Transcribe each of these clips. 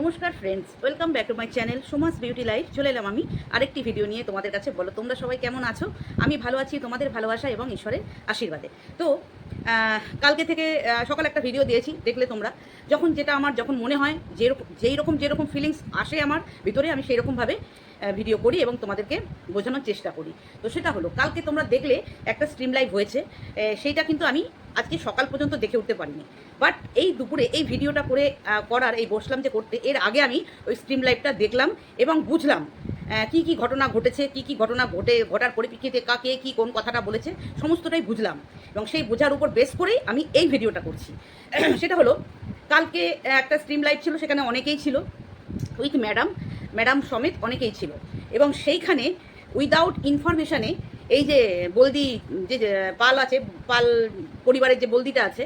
নমস্কার friends welcome back to my channel Soma's beauty life চলে এলাম আমি আরেকটি ভিডিও নিয়ে তোমাদের কাছে। বলো, তোমরা সবাই কেমন আছো? আমি ভালো আছি তোমাদের ভালোবাসা এবং ঈশ্বরের আশীর্বাদে। তো কালকে থেকে সকাল একটা ভিডিও দিয়েছি, দেখলে তোমরা। যখন যেটা আমার যখন মনে হয়, যেরকম যেই রকম যেরকম ফিলিংস আসে আমার, ভিতরে আমি সেই রকমভাবে ভিডিও করি এবং তোমাদেরকে বোঝানোর চেষ্টা করি। তো সেটা হলো, কালকে তোমরা দেখলে একটা স্ট্রিম লাইভ হয়েছে সেইটা কিন্তু আমি আজকে সকাল পর্যন্ত দেখে উঠতে পারিনি। বাট এই দুপুরে, এই ভিডিওটা করে করার, এই বসলাম যে করতে, এর আগে আমি ওই স্ট্রিম লাইভটা দেখলাম এবং বুঝলাম কি কি ঘটনা ঘটেছে, কি কি ঘটনা ঘটে, ঘটার পরিপ্রেক্ষিতে কাকে কি কোন কথাটা বলেছে, সমস্তটাই বুঝলাম। এবং সেই বোঝার উপর বেস করেই আমি এই ভিডিওটা করছি। সেটা হলো, কালকে একটা স্ট্রিম লাইভ ছিল, সেখানে অনেকেই ছিল। উইথ ম্যাডাম ম্যাডাম সমেত অনেকেই ছিল। এবং সেইখানে উইদাউট ইনফরমেশানে এই যে বলদি, যে পাল আছে, পাল পরিবারের যে বলদিটা আছে,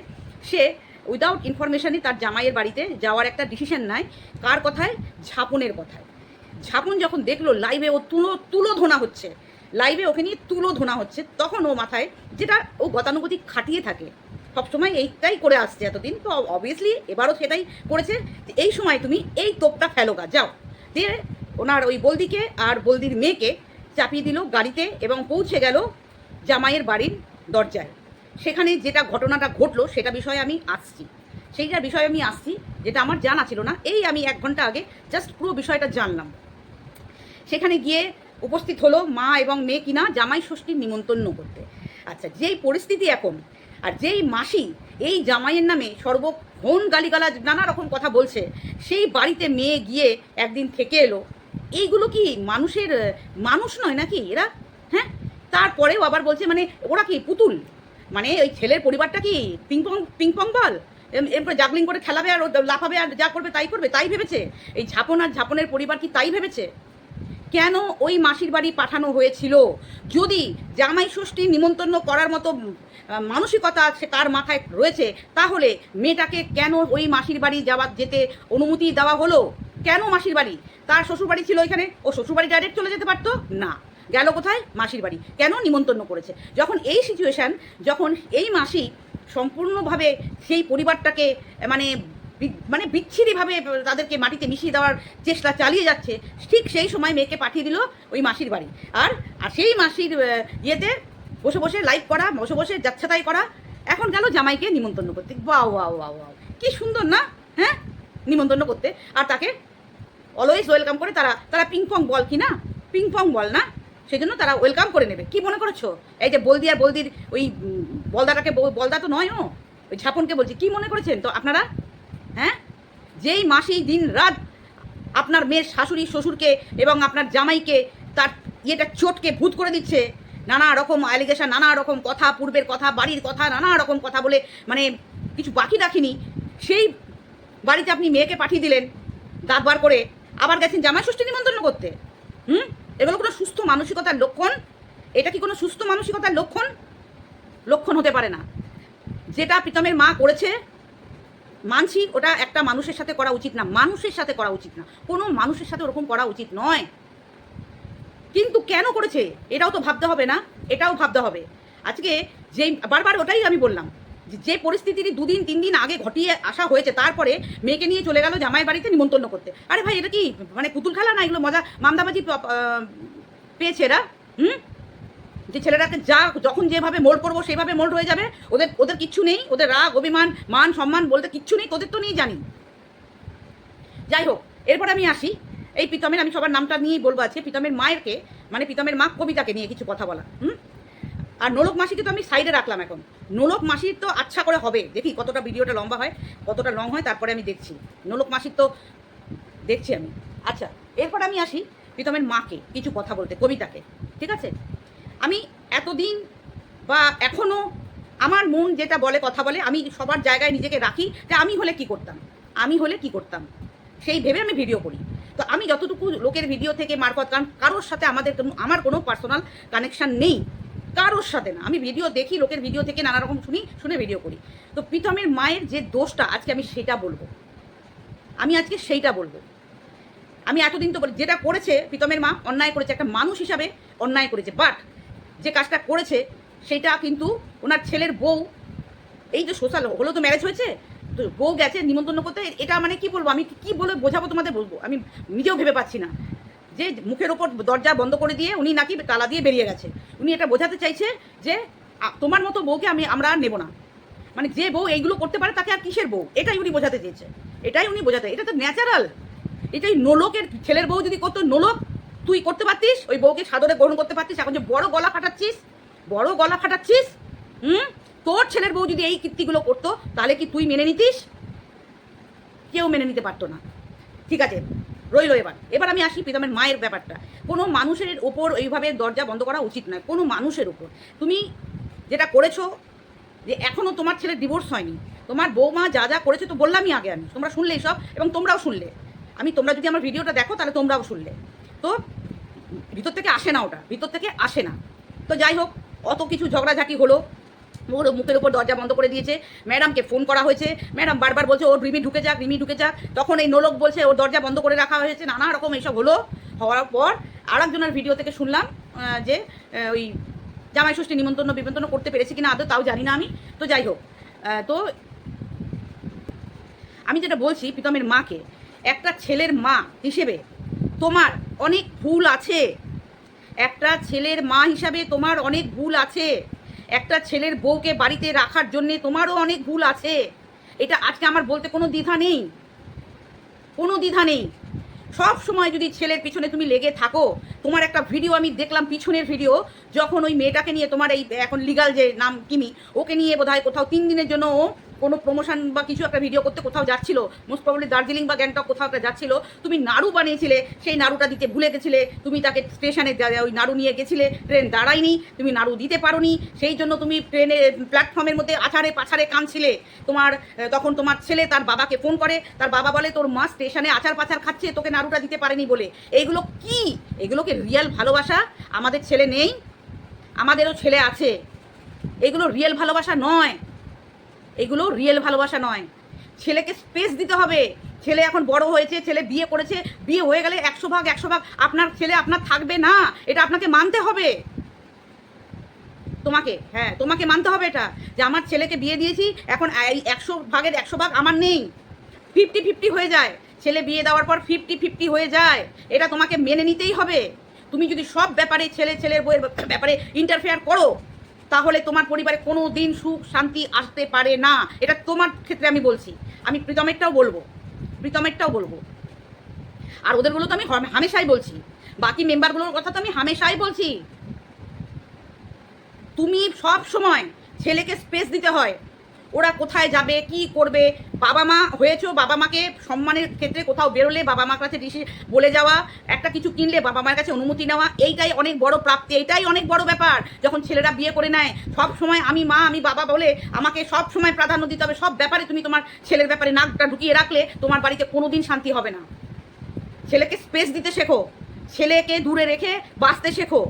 সে উইদাউট ইনফরমেশানে তার জামাইয়ের বাড়িতে যাওয়ার একটা ডিসিশন নেয়। কার কথায়? ঝাপনের কথায়। ঝাপন যখন দেখল লাইভে ও তুলো তুলো ধোনা হচ্ছে। লাইভে ওকে নিয়ে তুলো ধোনা হচ্ছে। তখন ও মাথায় যেটা ও গতানুগতিক খাটিয়ে থাকে। সবসময় এইটাই করে আসছে এতদিন। তো অবভিয়াসলি এবারও সেটাই করেছে যে, এই সময় তুমি এই তোপটা ফেলো গা, যাও। দিয়ে ওনার ওই বলদিকে আর বলদির মেয়েকে চাপিয়ে দিল গাড়িতে এবং পৌঁছে গেল জামাইয়ের বাড়ির দরজায়। সেখানে যেটা ঘটনাটা ঘটলো সেটা বিষয়ে আমি আসছি। সেইটার বিষয়ে আমি আসছি, যেটা আমার জানা ছিল না। এই আমি এক ঘণ্টা আগে জাস্ট পুরো বিষয়টা জানলাম। সেখানে গিয়ে উপস্থিত হলো মা এবং মেয়ে কিনা, জামাই ষষ্ঠীর নিমন্ত্রণ করতে। আচ্ছা যেই পরিস্থিতি এখন, আর যেই মাসি এই জামাইয়ের নামে সর্বক্ষণ গালিগালাজ, নানা রকম কথা বলছে, সেই বাড়িতে মেয়ে গিয়ে একদিন থেকে এলো। এইগুলো কি মানুষের, মানুষ নয় নাকি এরা? হ্যাঁ? তারপরেও আবার বলছে মানে ওরা কি পুতুল? মানে ওই ছেলের পরিবারটা কি পিংপং পিংপং বল এরপরে জাগলিং করে খেলাবে আর লাফাবে আর যা করবে তাই করবে, তাই ভেবেছে? এই ঝাপন আর ঝাপনের পরিবার কি তাই ভেবেছে? কেন ওই মাসির বাড়ি পাঠানো হয়েছিল? যদি জামাই ষষ্ঠী নিমন্ত্রণ করার মতো মানসিকতা সে তার মাথায় রয়েছে, তাহলে মেয়েটাকে কেন ওই মাসির বাড়ি যাওয়ার যেতে অনুমতি দেওয়া হলো? কেন মাসির বাড়ি? তার শ্বশুর বাড়ি ছিল ওইখানে ও শ্বশুর বাড়ি ডাইরেক্ট চলে যেতে পারতো? না। গেল কোথায়? মাসির বাড়ি। কেন নিমন্ত্রণ করেছে? যখন এই সিচুয়েশান যখন এই মাসি সম্পূর্ণভাবে সেই পরিবারটাকে মানে মানে বিচ্ছিরিভাবে তাদেরকে মাটিতে মিশিয়ে দেওয়ার চেষ্টা চালিয়ে যাচ্ছে, ঠিক সেই সময় মেয়েকে পাঠিয়ে দিল ওই মাসির বাড়ি। আর আর সেই মাসির ইয়েতে বসে বসে লাইভ করা, বসে বসে যাচ্ছাতাই করা, এখন গেল জামাইকে নিমন্ত্রণ করতে। Wow wow wow wow. কি সুন্দর না? হ্যাঁ? নিমন্ত্রণ করতে। আর তাকে অলওয়েজ ওয়েলকাম করে তারা তারা পিংপং বল কি না? পিংপং বল না? সেই জন্য তারা ওয়েলকাম করে নেবে। কি মনে করেছ? এই যে বলদি আর বলদির ওই বলদাটাকে বল- বলদা তো নয় ও। ওই ঝাপনকে বলছি। কি মনে করেছেন? তো আপনারা হ্যাঁ? যেই মাসি দিন রাত আপনার মেয়ের শাশুড়ি, শ্বশুরকে এবং আপনার জামাইকে তার ইয়েটা চোটকে ভূত করে দিচ্ছে, নানা রকম অ্যালিগেশন নানা রকম কথা, পূর্বের কথা, বাড়ির কথা, নানা রকম কথা বলে মানে কিছু বাকি রাখিনি, সেই বাড়িতে আপনি মেয়েকে পাঠিয়ে দিলেন, দাঁত বার করে, আবার গেছেন জামাই ষষ্ঠী নিমন্ত্রণ করতে। হুম? এগুলো কোনো সুস্থ মানসিকতার লক্ষণ? এটা কি কোনো সুস্থ মানসিকতার লক্ষণ? লক্ষণ হতে পারে না। যেটা প্রীতমের মা করেছে মানছি, ওটা একটা মানুষের সাথে করা উচিত না। মানুষের সাথে করা উচিত না। কোনো মানুষের সাথে ওরকম করা উচিত নয়। কিন্তু কেন করেছে? এটাও তো ভাবতে হবে না। এটাও ভাবতে হবে। আজকে যেই বারবার ওটাই আমি বললাম যে যে পরিস্থিতির দুদিন, তিন দিন আগে ঘটিয়ে আসা হয়েছে, তারপরে মেয়েকে নিয়ে চলে গেল জামাই বাড়িতে নিমন্ত্রণ করতে। আরে ভাই, এটা কি মানে পুতুল খেলা না? এগুলো মজা, মামদাবাজি পেয়েছে এরা? হুম? যে ছেলেটাকে যা, যখন যেভাবে মোল্ড করব সেইভাবে মোল্ড হয়ে যাবে। ওদের ওদের কিচ্ছু নেই, ওদের রাগ, অভিমান, মান, সম্মান বলতে কিচ্ছু নেই ওদের তো নিয়ে জানি। যাই হোক, এরপর আমি আসি। এই প্রীতমের, আমি সবার নামটা নিয়েই বলব আছে প্রীতমের মায়েরকে মানে প্রীতমের মা কবিতাকে নিয়ে কিছু কথা বলা, হুম? আর নোলক মাসিকে তো আমি সাইডে রাখলাম এখন। নোলক মাসির তো আচ্ছা করে হবে, দেখি কতটা ভিডিওটা লম্বা হয়, কতটা লং হয়, তারপরে আমি দেখছি। নোলক মাসির তো দেখছি আমি। আচ্ছা এরপর আমি আসি প্রীতমের মাকে কিছু কথা বলতে, কবিতাকে, ঠিক আছে? আমি এতদিন বা এখনও আমার মন যেটা বলে, কথা বলে, আমি সবার জায়গায় নিজেকে রাখি যে আমি হলে কি করতাম, আমি হলে কি করতাম, সেই ভেবে আমি ভিডিও করি। তো আমি যতটুকু লোকের ভিডিও থেকে মারফত কারণ কারোর সাথে আমাদের আমার কোনো পার্সোনাল কানেকশান নেই, কারোর সাথে না। আমি ভিডিও দেখি, লোকের ভিডিও থেকে নানা রকম শুনি, শুনে ভিডিও করি। তো প্রীতমের মায়ের যে দোষটা, আজকে আমি সেটা বলব। আমি আজকে সেইটা বলব। আমি এতদিন তো বলি, যেটা করেছে প্রীতমের মা, অন্যায় করেছে একটা মানুষ হিসাবে, অন্যায় করেছে। বাট যে কাজটা করেছে, সেটা কিন্তু ওনার ছেলের বউ, এই যে সোশ্যাল হলো তো ম্যারেজ হয়েছে? তো বউ গেছে, নিমন্ত্রণ করতে, এটা মানে কি বলব? আমি কি বলে বোঝাবো তোমাদের বলব? আমি নিজেও ভেবে পাচ্ছি না। যে মুখের ওপর দরজা বন্ধ করে দিয়ে উনি নাকি তালা দিয়ে বেরিয়ে গেছে। উনি এটা বোঝাতে চাইছে যে তোমার মতো বউকে আমি, আমরা আর নেব না। মানে যে বউ এইগুলো করতে পারে, তাকে আর কিসের বউ? এটাই উনি বোঝাতে চেয়েছে। এটাই উনি বোঝাতে, এটা তো ন্যাচারাল এটাই নোলকের ছেলের বউ যদি করতো, নোলক তুই করতে পারতিস, ওই বউকে সাদরে গ্রহণ করতে পারতিস, এখন যে বড় গলা ফাটাচ্ছিস, বড় গলা ফাটাচ্ছিস, হুম? তোর ছেলের বউ যদি এই কীর্তিগুলো করতো, তাহলে কি তুই মেনে নিতিস? কেউ মেনে নিতে পারতো না। ঠিক আছে, রইল এবার। এবার আমি আসি প্রীতমের মায়ের ব্যাপারটা। কোনো মানুষের ওপর এইভাবে দরজা বন্ধ করা উচিত নয়, কোনো মানুষের ওপর। তুমি যেটা করেছ, যে এখনও তোমার ছেলের ডিভোর্স হয়নি, তোমার বৌমা যা যা করেছে তো বললামই আগে আমি, তোমরা শুনলে সব এবং তোমরাও শুনলে। আমি তোমরা যদি আমার ভিডিওটা দেখো, তাহলে তোমরাও শুনলে। তো ভিতর থেকে আসে না ওটা, ভিতর থেকে আসে না। তো যাই হোক, অত কিছু ঝগড়াঝাটি হলো। ওর মুখের উপর দরজা বন্ধ করে দিয়েছে। ম্যাডামকে ফোন করা হয়েছে। ম্যাডাম বারবার বলছে, ওর রিমি ঢুকে যাক, রিমি ঢুকে যাক। তখন এই নোলক বলছে, ওর দরজা বন্ধ করে রাখা হয়েছে। নানা রকম এইসব হলো। হওয়ার পর আর একজনের ভিডিও থেকে শুনলাম যে ওই জামাই ষষ্ঠী নিমন্ত্রণ, বিমন্ত্রণ করতে পেরেছি কিনা আদৌ তাও জানি না আমি। তো যাই হোক তো আমি যেটা বলছি প্রীতমের মাকে, একটা ছেলের মা হিসেবে তোমার অনেক ভুল আছে। একটা ছেলের মা হিসাবে তোমার অনেক ভুল আছে। একটা ছেলের বউকে বাড়িতে রাখার জন্যে তোমারও অনেক ভুল আছে। এটা আজকে আমার বলতে কোনো দ্বিধা নেই। কোনো দ্বিধা নেই। সব সময় যদি ছেলের পিছনে তুমি লেগে থাকো, তোমার একটা ভিডিও আমি দেখলাম, পিছনের ভিডিও যখন ওই মেয়েটাকে নিয়ে তোমার এই এখন লিগাল যে নাম কিমি, ওকে নিয়ে বোধহয় কোথাও তিন দিনের জন্য ও কোনো প্রমোশন বা কিছু একটা ভিডিও করতে কোথাও যাচ্ছিল মোস্ট প্রবলি দার্জিলিং বা গ্যাংটক কোথাও একটা যাচ্ছিল, তুমি নাড়ু বানিয়েছিলে, সেই নাড়ুটা দিতে ভুলে গেছিলে, তুমি তাকে স্টেশনে ওই নাড়ু নিয়ে গেছিলে ট্রেন দাঁড়ায়নি, তুমি নাড়ু দিতে পারোনি, সেই জন্য তুমি ট্রেনে প্ল্যাটফর্মের মধ্যে আছাড়ে পাছাড়ে কাঁদছিলে। তোমার তখন তোমার ছেলে তার বাবাকে ফোন করে, তার বাবা বলে, তোর মা স্টেশনে আচার পাচার খাচ্ছে, তোকে নাড়ুটা দিতে পারেনি বলে। এইগুলো কি? এগুলোকে রিয়েল ভালোবাসা আমাদের ছেলে নেই, আমাদেরও ছেলে আছে। এগুলো রিয়েল ভালোবাসা নয়। এগুলো রিয়েল ভালোবাসা নয়। ছেলেকে স্পেস দিতে হবে। ছেলে এখন বড় হয়েছে, ছেলে বিয়ে করেছে, বিয়ে হয়ে গেলে একশো ভাগ একশো ভাগ আপনার ছেলে আপনার থাকবে না। এটা আপনাকে মানতে হবে। তোমাকে হ্যাঁ তোমাকে মানতে হবে এটা, যে আমার ছেলেকে বিয়ে দিয়েছি, এখন একশো ভাগের একশো ভাগ আমার নেই। ফিফটি ফিফটি হয়ে যায়। ছেলে বিয়ে দেওয়ার পর ফিফটি ফিফটি হয়ে যায়। এটা তোমাকে মেনে নিতেই হবে। তুমি যদি সব ব্যাপারে ছেলে, ছেলের বইয়ের ব্যাপারে ইন্টারফেয়ার করো তাহলে তোমার পরিবারে কোনো দিন সুখ, শান্তি আসতে পারে না। এটা তোমার ক্ষেত্রে আমি বলছি। আমি প্রীতমেরটাও বলব। প্রীতমেরটাও বলব। আর ওদেরগুলো তো আমি হামেশাই বলছি। বাকি মেম্বারগুলোর কথা তো আমি হামেশাই বলছি। তুমি সব সময় ছেলেকে স্পেস দিতে হয়। ওরা কোথায় যাবে, কি করবে? বাবা মা হয়েছো, বাবা মাকে সম্মানের ক্ষেত্রে কোথাও বেরোলে বাবা মার কাছে ডিসি বলে যাওয়া, একটা কিছু কিনলে বাবা মার কাছে অনুমতি নেওয়া, এইটাই অনেক বড় প্রাপ্তি, এইটাই অনেক বড় ব্যাপার। যখন ছেলেরা বিয়ে করে নেয়, সব সময় আমি মা, আমি বাবা বলে আমাকে সব সময় প্রাধান্য দিতে হবে, সব ব্যাপারে তুমি তোমার ছেলের ব্যাপারে নাকটা ঢুকিয়ে রাখলে তোমার বাড়িতে কোনোদিন শান্তি হবে না। ছেলেকে স্পেস দিতে শেখো, ছেলেকে দূরে রেখে বাঁচতে শেখো।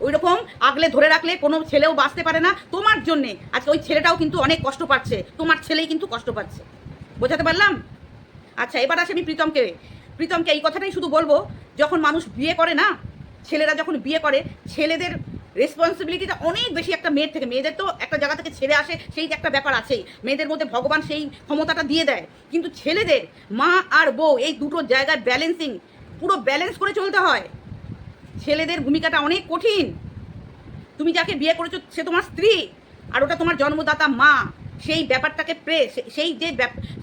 ওই রকম আগলে ধরে রাখলে কোনো ছেলেও বাঁচতে পারে না তোমার জন্যে। আজকে ওই ছেলেটাও কিন্তু অনেক কষ্ট পাচ্ছে। তোমার ছেলেই কিন্তু কষ্ট পাচ্ছে। বোঝাতে পারলাম? আচ্ছা এবার আসে আমি প্রীতমকে। প্রীতমকে এই কথাটাই শুধু বলব, যখন মানুষ বিয়ে করে না, ছেলেরা যখন বিয়ে করে, ছেলেদের রেসপন্সিবিলিটিটা অনেক বেশি একটা মেয়ের থেকে। মেয়েদের তো একটা জায়গা থেকে ছেড়ে আসে, সেই একটা ব্যাপার আছেই। মেয়েদের মধ্যে ভগবান সেই ক্ষমতাটা দিয়ে দেয়। কিন্তু ছেলেদের মা আর বউ এই দুটো জায়গায় ব্যালেন্সিং পুরো ব্যালেন্স করে চলতে হয়। ছেলেদের ভূমিকাটা অনেক কঠিন। তুমি যাকে বিয়ে করেছ, সে তোমার স্ত্রী, আর ওটা তোমার জন্মদাতা মা। সেই ব্যাপারটাকে প্লে সেই যে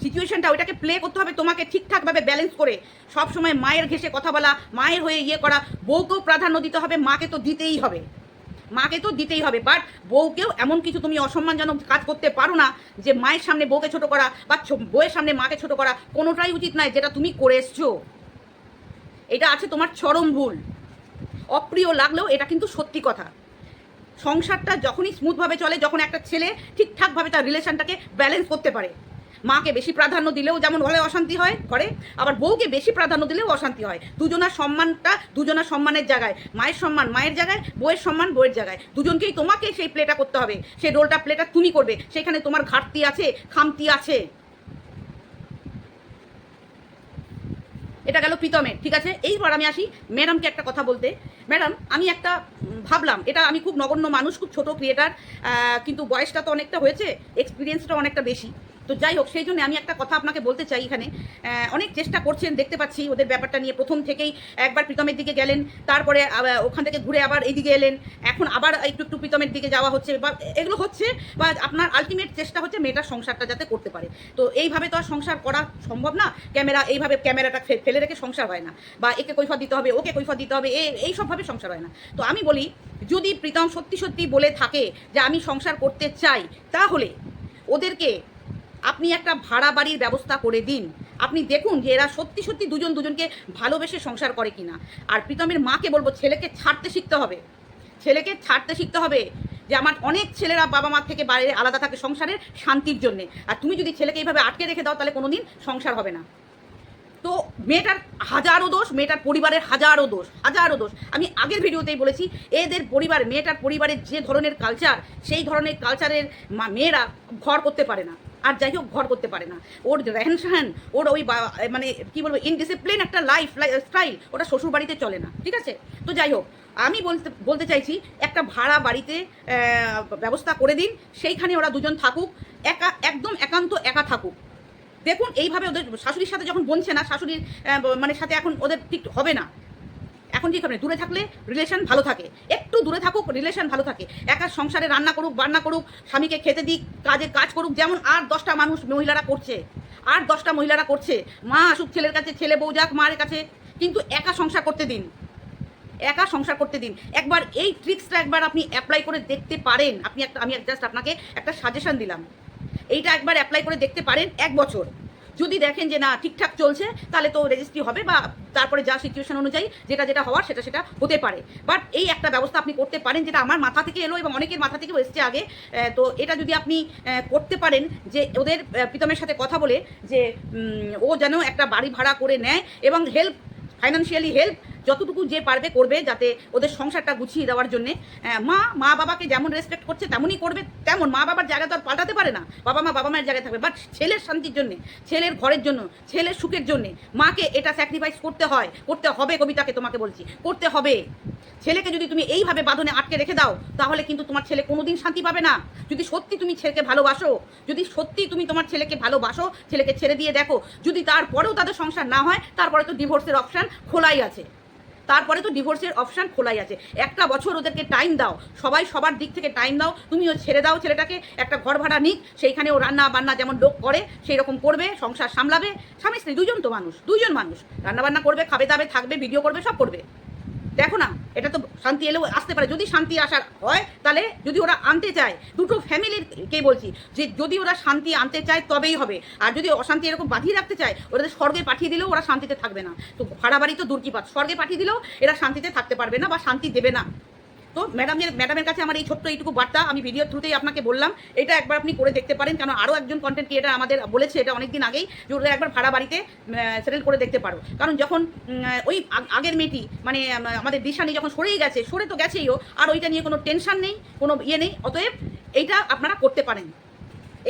সিচুয়েশনটা ওইটাকে প্লে করতে হবে তোমাকে ঠিকঠাকভাবে ব্যালেন্স করে। সব সময় মায়ের ঘেসে কথা বলা, মায়ের হয়ে ইয়ে করা, বউকেও প্রাধান্য দিতে হবে, মাকে তো দিতেই হবে। মাকে তো দিতেই হবে বাট বউকেও এমন কিছু তুমি অসম্মানজনক কাজ করতে পারো না, যে মায়ের সামনে বউকে ছোট করা বা বউয়ের সামনে মাকে ছোট করা কোনোটাই উচিত নয়, যেটা তুমি করে এসছো। এটা আছে তোমার চরম ভুল। অপ্রিয় লাগলেও এটা কিন্তু সত্যি কথা। সংসারটা যখনই স্মুথভাবে চলে, যখন একটা ছেলে ঠিকঠাকভাবে তার রিলেশনটাকে ব্যালেন্স করতে পারে। মাকে বেশি প্রাধান্য দিলেও যেমন ঘরে অশান্তি হয়, ঘরে, আবার বউকে বেশি প্রাধান্য দিলেও অশান্তি হয়। দুজনার সম্মানটা দুজনার সম্মানের জায়গায়, মায়ের সম্মান মায়ের জায়গায়, বউয়ের সম্মান বউয়ের জায়গায়। দুজনকেই তোমাকে সেই প্লেটা করতে হবে। সেই রোলটা প্লেটা তুমি করবে। সেখানে তোমার ঘাটতি আছে, খামতি আছে। এটা গেল প্রীতমের, ঠিক আছে? এইবার আমি আসি ম্যাডামকে একটা কথা বলতে। ম্যাডাম, আমি একটা ভাবলাম, এটা আমি খুব নগণ্য মানুষ, খুব ছোট ক্রিয়েটার কিন্তু বয়সটা তো অনেকটা হয়েছে এক্সপিরিয়েন্সটা অনেকটা বেশি। তো যাই হোক, সেই জন্য আমি একটা কথা আপনাকে বলতে চাই এখানে। অনেক চেষ্টা করছেন, দেখতে পাচ্ছি ওদের ব্যাপারটা নিয়ে। প্রথম থেকেই একবার প্রীতমের দিকে গেলেন, তারপরে ওখান থেকে ঘুরে আবার এইদিকে এলেন। এখন আবার একটু একটু প্রীতমের দিকে যাওয়া হচ্ছে। বা এগুলো হচ্ছে, বা আপনার আলটিমেট চেষ্টা হচ্ছে মেয়েটার সংসারটা যাতে করতে পারে। তো এইভাবে তো আর সংসার করা সম্ভব না। ক্যামেরা, এইভাবে ক্যামেরাটা ফেলে রেখে সংসার হয় না। বা একে কৈফা দিতে হবে, ওকে কৈফা দিতে হবে, এ, এইসবভাবে সংসার হয় না। তো আমি বলি, যদি প্রীতম সত্যি সত্যি বলে থাকে যে আমি সংসার করতে চাই, তাহলে ওদেরকে আপনি একটা ভাড়া বাড়ির ব্যবস্থা করে দিন। আপনি দেখুন যে এরা সত্যি সত্যি দুজন দুজনকে ভালোবেসে সংসার করে কিনা। আর প্রীতমের মাকে বলব, ছেলেকে ছাড়তে শিখতে হবে। ছেলেকে ছাড়তে শিখতে হবে যে আমার অনেক ছেলেরা বাবা মা থেকে বাইরে আলাদা থাকে সংসারের শান্তির জন্যে। আর তুমি যদি ছেলেকে এইভাবে আটকে রেখে দাও, তাহলে কোনো দিন সংসার হবে না। তো মেয়েটার হাজারো দোষ, মেয়েটার পরিবারের হাজারো দোষ হাজারো দোষ। আমি আগের ভিডিওতেই বলেছি, এদের পরিবার, মেয়েটার পরিবারের যে ধরনের কালচার সেই ধরনের কালচারের মেয়েরা ঘর করতে পারে না। আর যাই হোক, ঘর করতে পারে না। ওর রেহেন সাহেন ওর ওই মানে কি বলব ইনডিসিপ্লিন একটা লাইফ স্টাইল ওটা শ্বশুর বাড়িতে চলে না, ঠিক আছে? তো যাই হোক, আমি বলতে বলতে চাইছি, একটা ভাড়া বাড়িতে ব্যবস্থা করে দিন, সেইখানে ওরা দুজন থাকুক, একা, একদম একান্ত একা থাকুক। দেখুন, এইভাবে ওদের শাশুড়ির সাথে যখন বনছে না, শাশুড়ির মানে সাথে এখন ওদের ঠিক হবে না। এখন ঠিক হবে। দূরে থাকলে রিলেশন ভালো থাকে। একটু দূরে থাকুক রিলেশন ভালো থাকে। একা সংসারে রান্না করুক, বান্না করুক, স্বামীকে খেতে দিক, কাজে কাজ করুক, যেমন আর দশটা মানুষ মহিলারা করছে। আর দশটা মহিলারা করছে। মা আসুক ছেলের কাছে, ছেলে বউ যাক, মায়ের কাছে, কিন্তু একা সংসার করতে দিন। একা সংসার করতে দিন। একবার এই ট্রিক্সটা একবার আপনি অ্যাপ্লাই করে দেখতে পারেন। আপনি একটা, আমি জাস্ট আপনাকে একটা সাজেশন দিলাম। এইটা একবার অ্যাপ্লাই করে দেখতে পারেন এক বছর। যদি দেখেন যে না, ঠিকঠাক চলছে, তাহলে তো রেজিস্ট্রি হবে বা তারপরে যা সিচুয়েশন অনুযায়ী যেটা যেটা হওয়ার সেটা সেটা হতে পারে। বাট এই একটা ব্যবস্থা আপনি করতে পারেন যেটা আমার মাথা থেকে এলো এবং অনেকের মাথা থেকেও এসছে আগে। তো এটা যদি আপনি করতে পারেন যে ওদের প্রীতমের সাথে কথা বলে যে ও যেন একটা বাড়ি ভাড়া করে নেয় এবং হেল্প ফাইন্যান্সিয়ালি হেল্প যতটুকু যে পারবে করবে যাতে ওদের সংসারটা গুছিয়ে দেওয়ার জন্যে। মা মা বাবাকে যেমন রেসপেক্ট করছে, তেমনই করবে। তেমন মা বাবার জায়গা তো আর পাল্টাতে পারে না। বাবা মা বাবা মায়ের জায়গায় থাকবে। বাট ছেলের শান্তির জন্যে, ছেলের ঘরের জন্য, ছেলের সুখের জন্যে মাকে এটা স্যাক্রিফাইস করতে হয়। করতে হবে কবিতাকে তোমাকে বলছি। করতে হবে। ছেলেকে যদি তুমি এইভাবে বাঁধনে আটকে রেখে দাও, তাহলে কিন্তু তোমার ছেলে কোনোদিন শান্তি পাবে না। যদি সত্যি তুমি ছেলেকে ভালোবাসো, যদি সত্যি তুমি তোমার ছেলেকে ভালোবাসো, ছেলেকে ছেড়ে দিয়ে দেখো, যদি তারপরেও তাদের সংসার না হয়, তারপরে তো ডিভোর্সের অপশান খোলাই আছে। তারপরে তো ডিভোর্সের অপশান খোলাই আছে। একটা বছর ওদেরকে টাইম দাও। সবাই সবার দিক থেকে টাইম দাও। তুমি ও ছেড়ে দাও ছেলেটাকে। একটা ঘর ভাড়া নিক। সেইখানে ও রান্না বান্না যেমন লোক করে সেই রকম করবে, সংসার সামলাবে। স্বামী স্ত্রী দুজন তো মানুষ দুজন মানুষ। রান্না বান্না করবে, খাবে দাবে, থাকবে ভিডিও করবে, সব করবে। দেখো না, এটা তো শান্তি এলেও আসতে পারে। যদি শান্তি আসার হয়, তাহলে যদি ওরা আনতে চায়, দুটো ফ্যামিলির কে বলছি, যে যদি ওরা শান্তি আনতে চায়, তবেই হবে। আর যদি অশান্তি এরকম বাঁধিয়ে রাখতে চায় ওদের স্বর্গে পাঠিয়ে দিলেও ওরা শান্তিতে থাকবে না। তো ভাড়া বাড়ি তো দুর্কিপাত। স্বর্গে পাঠিয়ে দিলেও এরা শান্তিতে থাকতে পারবে না বা শান্তি দেবে না। তো ম্যাডামের ম্যাডামের কাছে আমার এই ছোট্ট এইটুকু বার্তা, আমি ভিডিওর থ্রুতেই আপনাকে বললাম, এটা একবার আপনি করে দেখতে পারেন কারণ আরও একজন কন্টেন্ট ক্রিয়েটার আমাদের বলেছে এটা অনেকদিন আগেই, যে ওদের একবার ভাড়া বাড়িতে সেটেল করে দেখতে পারো। কারণ যখন ওই আগ- আগের মেয়েটি মানে আমাদের দিশানি যখন সরেই গেছে, সরে তো গেছেইও, আর ওইটা নিয়ে কোনো টেনশন নেই, কোনো ইয়ে নেই, অতএব এইটা আপনারা করতে পারেন।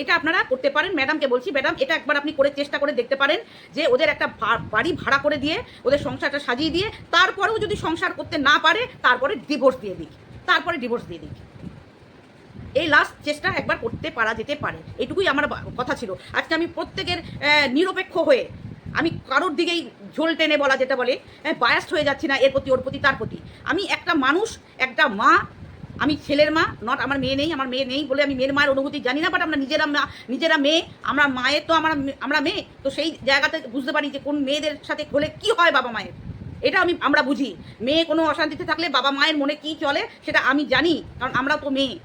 এটা আপনারা করতে পারেন। ম্যাডামকে বলছি, ম্যাডাম, এটা একবার আপনি করে চেষ্টা করে দেখতে পারেন যে ওদের একটা বাড়ি ভাড়া করে দিয়ে ওদের সংসারটা সাজিয়ে দিয়ে তারপরেও যদি সংসার করতে না পারে, তারপরে ডিভোর্স দিয়ে দিক। তারপরে ডিভোর্স দিয়ে দিক। এই লাস্ট চেষ্টা একবার করতে পারা যেতে পারে। এটুকুই আমার কথা ছিল। আজকে আমি প্রত্যেকের নিরপেক্ষ হয়ে আমি কারোর দিকেই ঝোল টেনে বলা যেটা বলে বায়াস্ট হয়ে যাচ্ছি না এর প্রতি, ওর প্রতি, তার প্রতি। আমি একটা মানুষ, একটা মা আমি ছেলের মা নট আমার মেয়ে নেই, আমার মেয়ে নেই বলে আমি মেয়ের মায়ের অনুভূতি জানি না বাট আমরা নিজেরা নিজেরা মেয়ে, আমরা মায়ের তো আমরা আমরা মেয়ে, তো সেই জায়গাতে বুঝতে পারি যে কোন মেয়েদের সাথে হলে কি হয় বাবা মায়ের। এটা আমি, আমরা বুঝি। মেয়ে কোনো অশান্তিতে থাকলে বাবা মায়ের মনে কি চলে, সেটা আমি জানি, কারণ আমরা তো মেয়ে।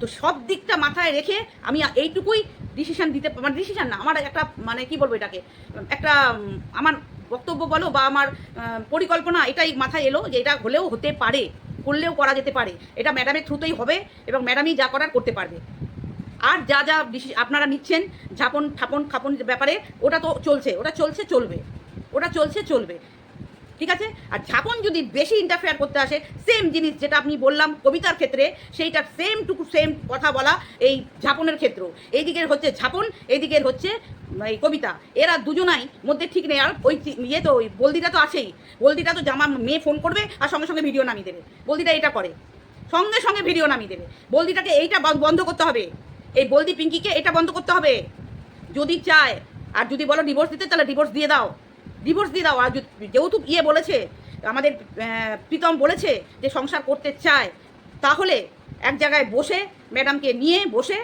তো সব দিকটা মাথায় রেখে আমি এইটুকুই ডিসিশান দিতে মানে ডিসিশান না, আমার একটা মানে কি বলব এটাকে, একটা, আমার বক্তব্য বলো বা আমার পরিকল্পনা, এটাই মাথায় এলো যে এটা হলেও হতে পারে। করলেও করা যেতে পারে। এটা ম্যাডামের থ্রুতেই হবে এবং ম্যাডামই যা করার করতে পারবে। আর যা যা আপনারা নিচ্ছেন ঝাপন ঠাপন খাপন ব্যাপারে, ওটা তো চলছে, ওটা চলছে চলবে। ওটা চলছে চলবে। ঠিক আছে? আর ঝাপন যদি বেশি ইন্টারফেয়ার করতে আসে সেম জিনিস যেটা আপনি বললাম কবিতার ক্ষেত্রে সেইটা সেম টুকু সেম কথা বলা এই ঝাপনের ক্ষেত্র। এইদিকের হচ্ছে ঝাপন এইদিকের হচ্ছে এই কবিতা। এরা দুজনাই মধ্যে ঠিক নেই, আর ওই ইয়ে তো ওই বলদিটা তো আছেই। বলদিটা তো জামা মেয়ে ফোন করবে আর সঙ্গে সঙ্গে ভিডিও নামিয়ে দেবে। বলদিটা এটা করে। সঙ্গে সঙ্গে ভিডিও নামিয়ে দেবে। বলদিটাকে এইটা বন্ধ করতে হবে। এই বলদি পিঙ্কিকে এটা বন্ধ করতে হবে। যদি চায়। আর যদি বলো ডিভোর্স দিতে, তাহলে ডিভোর্স দিয়ে দাও। ডিভোর্স দিয়ে দাও যেহেতু ইয়ে বলেছে, আমাদের প্রীতম বলেছে যে সংসার করতে চায়, তাহলে এক জায়গায় বসে ম্যাডামকে নিয়ে বসে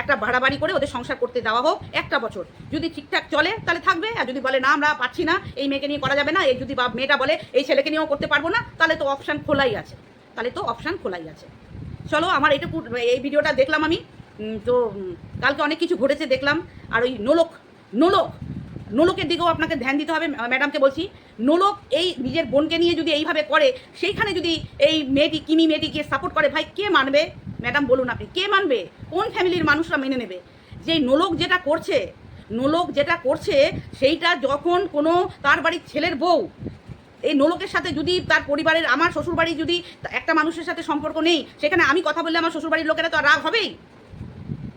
একটা ভাড়া বাড়ি করে ওদের সংসার করতে দেওয়া হোক একটা বছর। যদি ঠিকঠাক চলে, তাহলে থাকবে, আর যদি বলে না, আমরা পাচ্ছি না, এই মেয়েকে নিয়ে করা যাবে না, এই যদি বা মেয়েটা বলে, এই ছেলেকে নিয়েও করতে পারব না, তাহলে তো অপশান খোলাই আছে। তাহলে তো অপশান খোলাই আছে। চলো, আমার এইটুকু, এই ভিডিওটা দেখলাম আমি। তো কালকে অনেক কিছু ঘটেছে দেখলাম, আর ওই নোলক নোলক নোলকের দিকেও আপনাকে ধ্যান দিতে হবে ম্যাডামকে বলছি। নোলক এই নিজের বোনকে নিয়ে যদি এইভাবে করে, সেইখানে যদি এই মেয়েটি, কিমি মেয়েটিকে সাপোর্ট করে, ভাই, কে মানবে? ম্যাডাম, বলুন আপনি, কে মানবে? কোন ফ্যামিলির মানুষরা মেনে নেবে? যে নোলক যেটা করছে, নোলক যেটা করছে, সেইটা যখন কোনো তার বাড়ির ছেলের বউ, এই নোলকের সাথে যদি তার পরিবারের, আমার শ্বশুরবাড়ি যদি একটা মানুষের সাথে সম্পর্ক নেই, সেখানে আমি কথা বললে আমার শ্বশুরবাড়ির লোকেরা তো রাগ হবেই?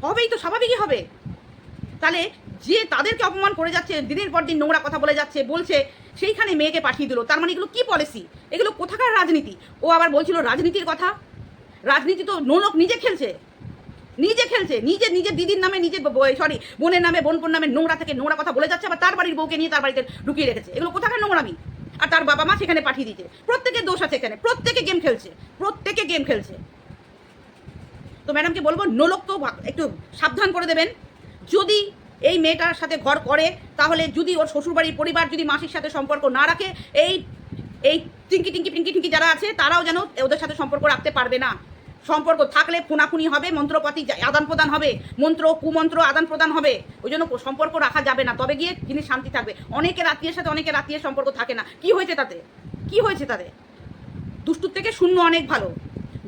হবেই তো, স্বাভাবিকই হবে। তাহলে যে তাদেরকে অপমান করে যাচ্ছে, দিনের পর দিন নোংরা কথা বলে যাচ্ছে, বলছে, সেইখানে মেয়েকে পাঠিয়ে দিল। তার মানে এগুলো কি পলিসি এগুলো কোথাকার রাজনীতি? ও আবার বলছিল, রাজনীতির কথা? রাজনীতি তো নোলক নিজে খেলছে। নিজে খেলছে। নিজে, নিজের দিদির নামে, নিজের সরি বোনের নামে, বোনপোর নামে নোংরা থেকে নোংরা কথা বলে যাচ্ছে, আবার তার বাড়ির বউকে নিয়ে তার বাড়িতে ঢুকিয়ে রেখেছে। এগুলো কোথাকার নোংরামি? আর তার বাবা মা সেখানে পাঠিয়ে দিয়েছে। প্রত্যেকের দোষ আছে এখানে। প্রত্যেকে গেম খেলছে। প্রত্যেকে গেম খেলছে। তো ম্যাডামকে বলব নোলক তো একটু সাবধান করে দেবেন। যদি এই মেয়েটার সাথে ঘর করে, তাহলে যদি ওর শ্বশুরবাড়ির পরিবার যদি মাসির সাথে সম্পর্ক না রাখে, এই এই টিঙ্কি টিঙ্কি পিঙ্কি টিঙ্কি যারা আছে, তারাও যেন ওদের সাথে সম্পর্ক রাখতে পারবে না। সম্পর্ক থাকলে খুনাখুনি হবে, মন্ত্রপাতি আদান প্রদান হবে, মন্ত্র, কুমন্ত্র আদান প্রদান হবে। ওই জন্য সম্পর্ক রাখা যাবে না, তবে গিয়ে জিনিস শান্তি থাকবে। অনেকের আত্মীয়ের সাথে অনেকের আত্মীয়ের সম্পর্ক থাকে না। কি হয়েছে তাতে? কি হয়েছে তাতে? দুষ্টুর থেকে শূন্য অনেক ভালো।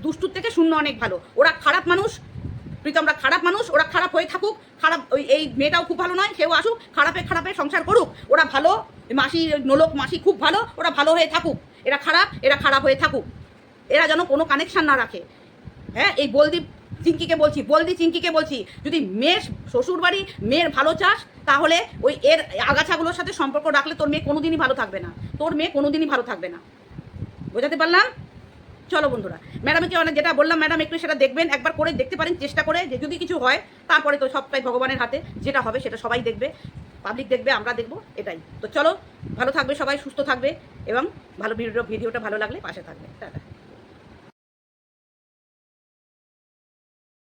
দুষ্টুর থেকে শূন্য অনেক ভালো। ওরা খারাপ মানুষ প্রীতমরা খারাপ মানুষ, ওরা খারাপ হয়ে থাকুক, খারাপ ওই এই মেয়েটাও খুব ভালো নয় সেও আসুক, খারাপে খারাপে সংসার করুক, ওরা ভালো, মাসি নোলক মাসি খুব ভালো, ওরা ভালো হয়ে থাকুক, এরা খারাপ এরা খারাপ হয়ে থাকুক, এরা যেন কোনো কানেকশান না রাখে। হ্যাঁ এই বলদি চিঙ্কিকে বলছি, বলদি চিঙ্কিকে বলছি, যদি মেয়ের শ্বশুরবাড়ি মেয়ের ভালো চাস, তাহলে ওই এর আগাছাগুলোর সাথে সম্পর্ক রাখলে তোর মেয়ে কোনোদিনই ভালো থাকবে না, তোর মেয়ে কোনোদিনই ভালো থাকবে না। বোঝাতে পারলাম? চলো বন্ধুরা, ম্যাডামকে অনেক যেটা বললাম, ম্যাডাম একটু সেটা দেখবেন, একবার করে দেখতে পারেন, চেষ্টা করে যে যদি কিছু হয়, তারপরে তো সবটাই ভগবানের হাতে, যেটা হবে সেটা সবাই দেখবে পাবলিক দেখবে, আমরা দেখব, এটাই। তো চলো, ভালো থাকবে সবাই, সুস্থ থাকবে, এবং ভালো ভিডিও, ভিডিওটা ভালো লাগলে পাশে থাকবে। টাটা।